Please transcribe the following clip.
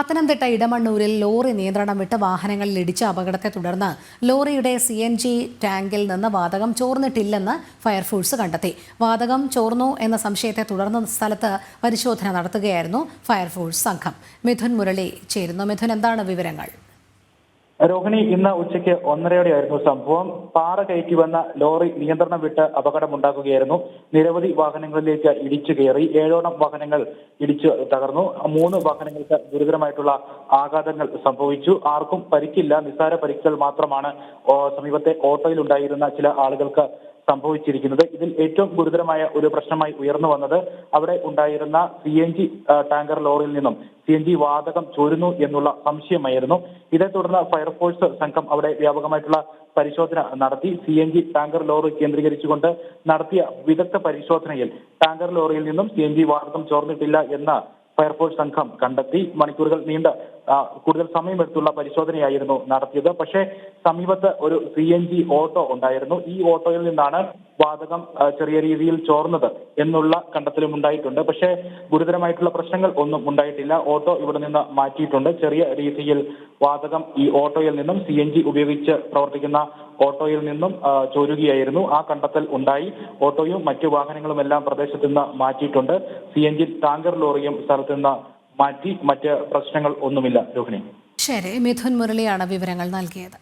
Pathanamthitta ഇടമണ്ണൂരിൽ lorry നിയന്ത്രണം വിട്ട് വാഹനങ്ങളിൽ ഇടിച്ച അപകടത്തെ തുടർന്ന് ലോറിയുടെ സി എൻ ജി ടാങ്കിൽ നിന്ന് വാതകം ചോർന്നിട്ടില്ലെന്ന് ഫയർഫോഴ്സ് കണ്ടെത്തി. വാതകം ചോർന്നു എന്ന സംശയത്തെ തുടർന്ന് സ്ഥലത്ത് പരിശോധന നടത്തുകയായിരുന്നു ഫയർഫോഴ്സ് സംഘം. മിഥുൻ മുരളി ചേരുന്നു. മിഥുൻ എന്താണ് വിവരങ്ങൾ? രോഹിണി ഇന്ന് ഉച്ചയ്ക്ക് ഒന്നരയോടെയായിരുന്നു സംഭവം. പാറ കയറ്റി വന്ന ലോറി നിയന്ത്രണം വിട്ട് അപകടമുണ്ടാക്കുകയായിരുന്നു. നിരവധി വാഹനങ്ങളിലേക്ക് ഇടിച്ചു കയറി. ഏഴോളം വാഹനങ്ങൾ ഇടിച്ചു തകർന്നു. മൂന്ന് വാഹനങ്ങൾക്ക് ഗുരുതരമായിട്ടുള്ള ആഘാതങ്ങൾ സംഭവിച്ചു. ആർക്കും പരിക്കില്ല. നിസ്സാര പരിക്കുകൾ മാത്രമാണ് സമീപത്തെ ഓട്ടോയിൽ ഉണ്ടായിരുന്ന ചില ആളുകൾക്ക് സംഭവിച്ചിരിക്കുന്നത്. ഇതിൽ ഏറ്റവും ഗുരുതരമായ ഒരു പ്രശ്നമായി ഉയർന്നു വന്നത് അവിടെ ഉണ്ടായിരുന്ന സി എൻ ജി ടാങ്കർ ലോറിയിൽ നിന്നും. സി എൻ ജി വാതകം ചോരുന്നു എന്നുള്ള സംശയമായിരുന്നു. ഇതേ തുടർന്ന് ഫയർഫോഴ്സ് സംഘം അവിടെ വ്യാപകമായിട്ടുള്ള പരിശോധന നടത്തി. C N G tanker lorry കേന്ദ്രീകരിച്ചുകൊണ്ട് നടത്തിയ വിദഗ്ധ പരിശോധനയിൽ ടാങ്കർ ലോറിയിൽ നിന്നും സി എൻ ജി വാതകം ചോർന്നിട്ടില്ല എന്ന ഫയർഫോഴ്സ് സംഘം കണ്ടെത്തി. മണിക്കൂറുകൾ നീണ്ട കൂടുതൽ സമയമെടുത്തുള്ള പരിശോധനയായിരുന്നു നടത്തിയത്. പക്ഷേ സമീപത്ത് ഒരു സി എൻ ജി ഓട്ടോ ഉണ്ടായിരുന്നു. ഈ ഓട്ടോയിൽ നിന്നാണ് വാതകം ചെറിയ രീതിയിൽ ചോർന്നത് എന്നുള്ള കണ്ടെത്തലും ഉണ്ടായിട്ടുണ്ട്. പക്ഷേ ഗുരുതരമായിട്ടുള്ള പ്രശ്നങ്ങൾ ഒന്നും ഉണ്ടായിട്ടില്ല. ഓട്ടോ ഇവിടെ നിന്ന് മാറ്റിയിട്ടുണ്ട്. ചെറിയ രീതിയിൽ വാതകം ഈ ഓട്ടോയിൽ നിന്നും സി എൻ ജി ഉപയോഗിച്ച് പ്രവർത്തിക്കുന്ന ഓട്ടോയിൽ നിന്നും ചോരുകയായിരുന്നു. ആ കണ്ടെത്തൽ ഉണ്ടായി. ഓട്ടോയും മറ്റു വാഹനങ്ങളും എല്ലാം പ്രദേശത്ത് നിന്ന് മാറ്റിയിട്ടുണ്ട്. സി എൻ ജി ടാങ്കർ ലോറിയും സ്ഥലത്ത് നിന്ന് മാറ്റി മറ്റ് പ്രശ്നങ്ങൾ ഒന്നുമില്ല രോഹിണി. ശരി മിഥുൻ മുരളിയാണ് വിവരങ്ങൾ നൽകിയത്.